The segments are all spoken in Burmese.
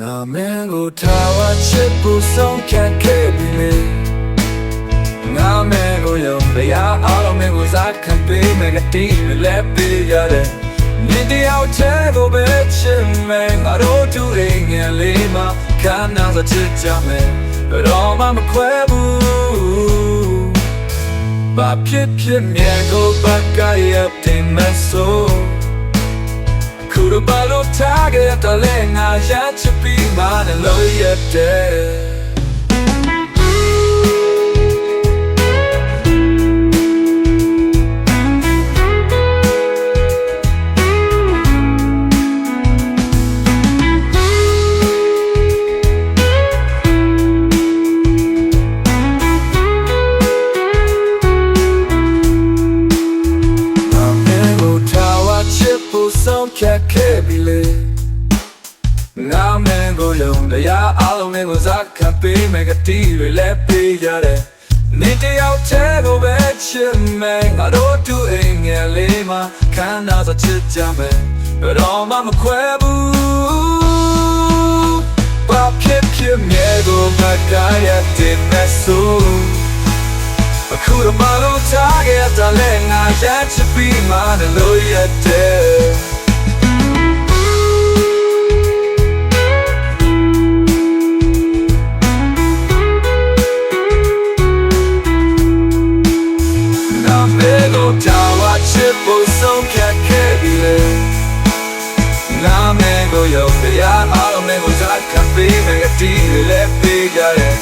ငါမင်းကိုထားဝချစ်ဖို့ဆုံးဖြတ်ခဲ့ပြီလေငါမင်းကိုယုံတရားအားလုံးမင်းကိုစားခံပေးမယ်ကတိလည်းပေးရတယ်မြင်တရားချဲကိုပဲချင်မယ်ငါတို့တူအိမ်ငယ်လေးမှာခန္ဓာစချစ်ကြမယ်ဘယ်တော့မှမခွဲဘူးဘာဖြစ်ဖြစ်မြဲကိုဘာကရပ်တင်မဆိုး ခုရပါလို့ထားခဲ့တဲ့လဲငါရချပြီးမှလည်းလို့ရတဲ့ တရားအလုံးနဲ့ကိုစားခံပေးမယ်ကတိတွေလည်းပေးရတယ်နေတယောက်တည်းကိုပဲချစ်မယ်ငါတို့တူအိမ်ငယ်လေးမှာခန္ဓာစချစ်ကြမယ်ဘယ်တော့မှမခွဲဘူးဘာဖြစ်ဖြစ်မြဲကိုမကရတဲ့မဆိုးအခုတော့မလို့ထားခဲ့တဲ့လဲငါရချပြီးမှလည်းလို့ရတဲ့နာ ပေးမယ်အတီးတွေလည်းပေးကြတယ်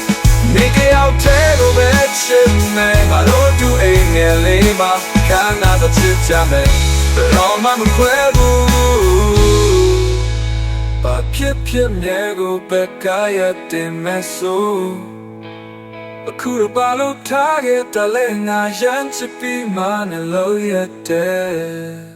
နေကရောက်တဲ့ကိုပဲချစ်မယ်ငါတို့တူအိမ်ငယ်လေးမှာခန္ဓာတော့ချစ်ကြမယ်ဘယ်တော့မှမခွဲဘူးဘာဖြစ်ဖြစ်မြဲကိုပဲကာရတဲ့မဆိုးအခုတော့ဘာလို့ထားခဲ့တယ်လဲငါရမ်းချပြီးမှလည်းလို့ရတဲ့